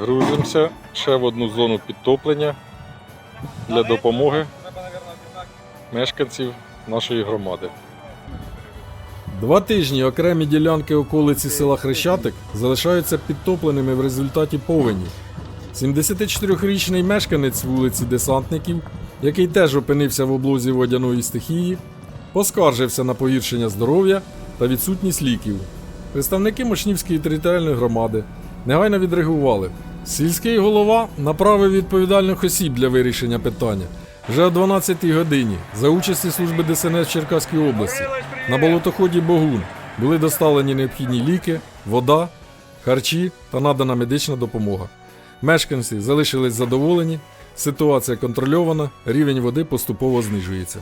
Грузимося ще в одну зону підтоплення для допомоги мешканців нашої громади. Два тижні окремі ділянки околиці села Хрещатик залишаються підтопленими в результаті повені. 74-річний мешканець вулиці Десантників, який теж опинився в облозі водяної стихії, поскаржився на погіршення здоров'я та відсутність ліків. Представники Мошнівської територіальної громади негайно відреагували. Сільський голова направив відповідальних осіб для вирішення питання. Вже о 12-й годині за участі служби ДСНС в Черкаській області на болотоході Богун були доставлені необхідні ліки, вода, харчі та надана медична допомога. Мешканці залишились задоволені, ситуація контрольована, рівень води поступово знижується.